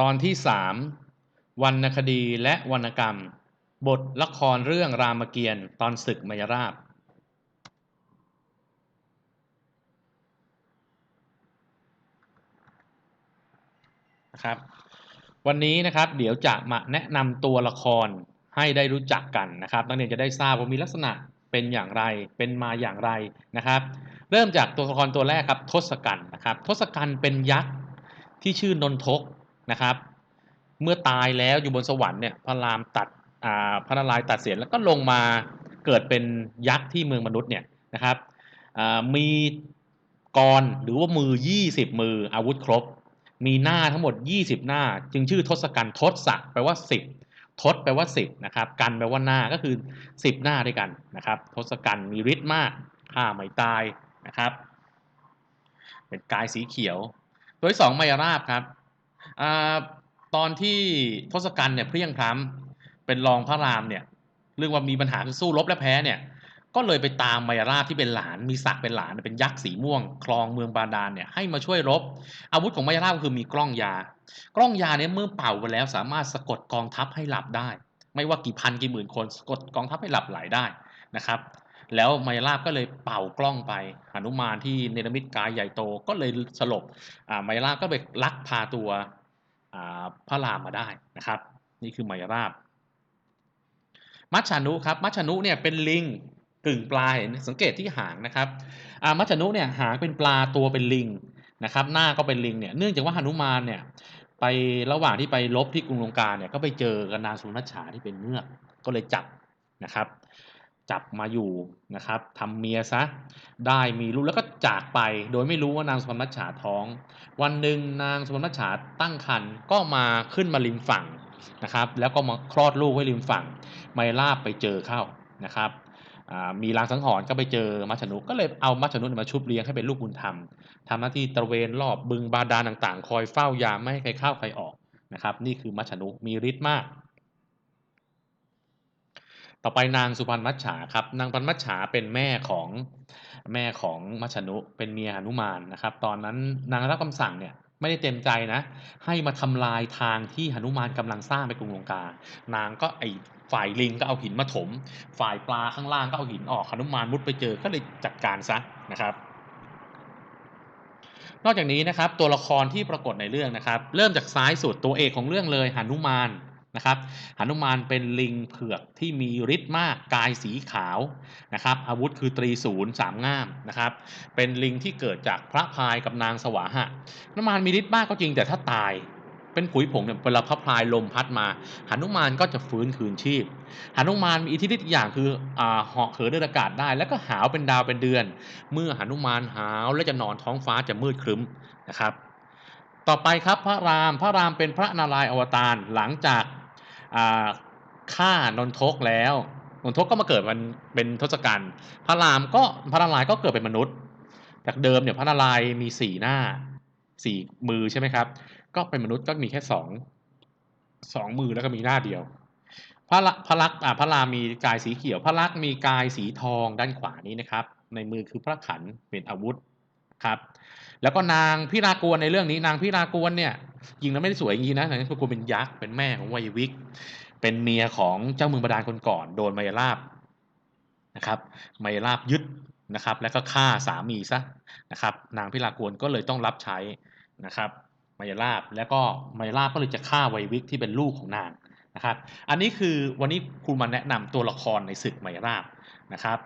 ตอนที่สามวรรณคดีและวรรณกรรม บทละครเรื่องรามเกียรติ์ตอนศึกมยราบ นะครับ วันนี้นะครับเดี๋ยวจะมาแนะนำตัวละครให้ได้รู้จักกันนะครับนักเรียนจะได้ทราบว่ามีลักษณะเป็นอย่างไรเป็นมาอย่างไรนะครับ เริ่มจากตัวละครตัวแรกครับทศกัณฐ์นะครับทศกัณฐ์เป็นยักษ์ที่ชื่อนนทก นะครับ เมื่อตายแล้วอยู่บนสวรรค์เนี่ยพระรามตัดพระนารายณ์ตัดเสียนแล้วก็ลงมาเกิดเป็นยักษ์ที่เมืองมนุษย์เนี่ยนะครับมีกรหรือว่ามือ 20 มืออาวุธครบ มีหน้าทั้งหมด 20 หน้า จึงชื่อทศกัณฐ์ทศศักดิ์แปลว่า 10 ทศแปลว่า 10นะครับกันแปลว่าหน้าก็คือ 10 หน้าด้วยกันนะครับทศกัณฐ์มีฤทธิ์มากฆ่าไม่ตายนะครับ เป็นกายสีเขียว ตัวที่สองมายราบครับ อตอนที่ทศกัณฐ์เนี่ยเพียงพร้ำเป็นรองพระรามเนี่ยเรื่องว่ามีปัญหาคือสู้รบและแพ้เนี่ย ก็เลยไปตามมายราบที่เป็นหลาน มีศักดิ์เป็นหลานเป็นยักษ์สีม่วง คลองเมืองบาดาลเนี่ยให้มาช่วยรบ อาวุธของมายราบก็คือมีกล้องยา กล้องยาเนี่ยเมื่อเป่าไปแล้วสามารถสะกดกองทัพให้หลับได้ ไม่ว่ากี่พันกี่หมื่นคนสะกดกองทัพให้หลับไหลได้นะครับแล้วมายราบก็เลยเป่ากล้องไปหนุมานที่เนรมิตกายใหญ่โตก็เลยสลบอ่ามายราบก็ไปลักพาตัว พระรามมาได้นะครับ นี่คือมายราบ มัจฉานุครับมัจฉานุเนี่ยเป็นลิงกึ่งปลาเห็นสังเกตที่หางนะครับมัจฉานุเนี่ยหางเป็นปลาตัวเป็นลิงนะครับ หน้าก็เป็นลิงเนี่ยเนื่องจากว่าหนุมานเนี่ยไประหว่างที่ไปลบที่กรุงลงกาเนี่ยก็ไปเจอกับนางสุนัชชาที่เป็นเงือกก็เลยจับนะครับ จับมาอยู่นะครับทำเมียซะได้มีลูกแล้วก็จากไป โดยไม่รู้ว่านางสุพรรณมัจฉาท้อง วันหนึ่งนางสุพรรณมัจฉาตั้งครรภ์ก็มาขึ้นมาริมฝั่งนะครับ แล้วก็มาคลอดลูกไว้ริมฝั่งไมลาบไปเจอเข้านะครับมีลางสังหรณ์ก็ไปเจอมัชนุก็เลยเอามัชนุมาชุบเลี้ยงให้เป็นลูกบุญธรรมทำหน้าที่ตระเวนรอบบึงบาดาลต่างๆ คอยเฝ้ายามไม่ให้ใครเข้าใครออกนะครับ นี่คือมัชนุมีฤทธิ์มาก ต่อไปนางสุพรรณมัจฉาครับ นางพรรณมัจฉาเป็นแม่ของแม่ของมัชนุเป็นเมียหนุมานนะครับ ตอนนั้นนางรับคำสั่งเนี่ยไม่ได้เต็มใจนะ ให้มาทำลายทางที่หนุมานกำลังสร้างไปกรุงลงกา นางก็ไอฝ่ายลิงก็เอาหินมาถม ฝ่ายปลาข้างล่างก็เอาหินออกหนุมานมุดไปเจอก็เลยจัดการซะนะครับนอกจากนี้นะครับตัวละครที่ปรากฏในเรื่องนะครับ เริ่มจากซ้ายสุดตัวเอกของเรื่องเลยหนุมาน นะครับหนุมานเป็นลิงเผือกที่มีฤทธิ์มากกายสีขาวนะครับ อาวุธคือตรีศูนย์สามง่ามนะครับ เป็นลิงที่เกิดจากพระพายกับนางสวาหะหนุมานมีฤทธิ์มากก็จริงแต่ถ้าตายเป็นผุยผงเนี่ยเวลาพระพายลมพัดมาหนุมานก็จะฟื้นคืนชีพหนุมานมีอิทธิฤทธิ์อย่างคืออ่าเหาะเหินเดินอากาศได้ แล้วก็หาวเป็นดาวเป็นเดือน เมื่อหนุมานหาวและจะนอนท้องฟ้าจะมืดครึ้มนะครับ ต่อไปครับพระรามพระรามเป็นพระนารายณ์อวตารหลังจาก ฆ่านนทกแล้วนนทกก็มาเกิดมันเป็นทศกัณฐ์พระรามก็พระนารายณ์ก็เกิดเป็นมนุษย์ จากเดิมเนี่ยพระนารายณ์มีสี่หน้าสี่มือใช่ไหมครับ ก็เป็นมนุษย์ก็มีแค่สองสองมือแล้วก็มีหน้าเดียว พระละพระลักษ์อ่าพระรามมีกายสีเขียว พระลักษ์มีกายสีทองด้านขวานี้นะครับ ในมือคือพระขันเป็นอาวุธ ครับ แล้วก็นางพิรากวนในเรื่องนี้ นางพิรากวนเนี่ยจริงแล้วไม่ได้สวยอย่างนี้นะนางพิรากวนเป็นยักษ์เป็นแม่ของวัยวิก เป็นเมียของเจ้าเมืองบาดาลคนก่อนโดนมายาลาบนะครับมายาลาบยึดนะครับ แล้วก็ฆ่าสามีซะนะครับ นางพิรากวนก็เลยต้องรับใช้นะครับมายาลาบแล้วก็มายาลาบก็เลยจะฆ่าวัยวิกที่เป็นลูกของนางนะครับ อันนี้คือวันนี้ครูมาแนะนำตัวละครในศึกมายาลาบนะครับ